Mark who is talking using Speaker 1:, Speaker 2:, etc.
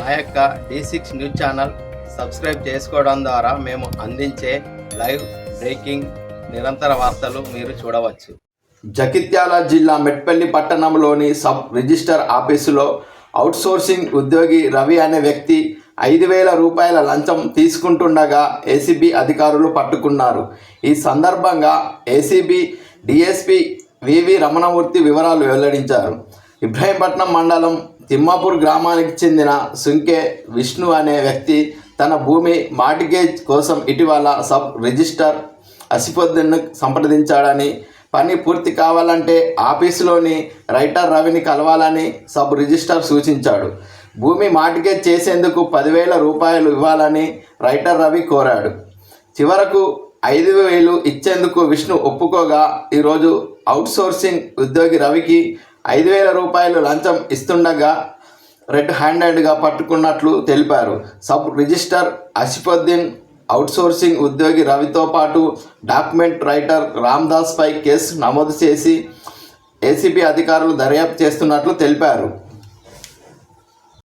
Speaker 1: మా యొక్క D six news channel subscribe చేసుకోవడం ద్వారా మేము అందించే లైవ్ బ్రేకింగ్ నిరంతర వార్తలు మీరు చూడవచ్చు.
Speaker 2: జగిత్యాల జిల్లా మెట్పల్లి పట్టణంలోని సబ్ రిజిస్టర్ ఆఫీసులో అవుట్సోర్సింగ్ ఉద్యోగి రవి అనే వ్యక్తి ఐదు వేల రూపాయల లంచం తీసుకుంటుండగా ఏసీబీ అధికారులు పట్టుకున్నారు. ఈ సందర్భంగా ఏసీబీ డిఎస్పీ వివి రమణమూర్తి వివరాలు వెల్లడించారు. ఇబ్రాహీంపట్నం మండలం తిమ్మాపూర్ గ్రామానికి చెందిన సుంకే విష్ణు అనే వ్యక్తి తన భూమి మార్టిగేజ్ కోసం ఇటీవల సబ్ రిజిస్టర్ అసిఫుద్దీన్ను సంప్రదించాడని పని పూర్తి కావాలంటే ఆఫీసులోని రైటర్ రవిని కలవాలని సబ్ రిజిస్టర్ సూచించాడు. భూమి మార్టిగేజ్ చేసేందుకు పదివేల రూపాయలు ఇవ్వాలని రైటర్ రవి కోరాడు. చివరకు ఐదు వేలు ఇచ్చేందుకు విష్ణు ఒప్పుకోగా ఈరోజు అవుట్సోర్సింగ్ ఉద్యోగి రవికి ఐదు వేల రూపాయలు లంచం ఇస్తుండగా రెడ్ హ్యాండెడ్గా పట్టుకున్నట్లు తెలిపారు. సబ్ రిజిస్టర్ అసిఫుద్దీన్ అవుట్సోర్సింగ్ ఉద్యోగి రవితో పాటు డాక్యుమెంట్ రైటర్ రామ్దాస్పై కేసు నమోదు చేసి ఏసీబీ అధికారులు దర్యాప్తు చేస్తున్నట్లు తెలిపారు.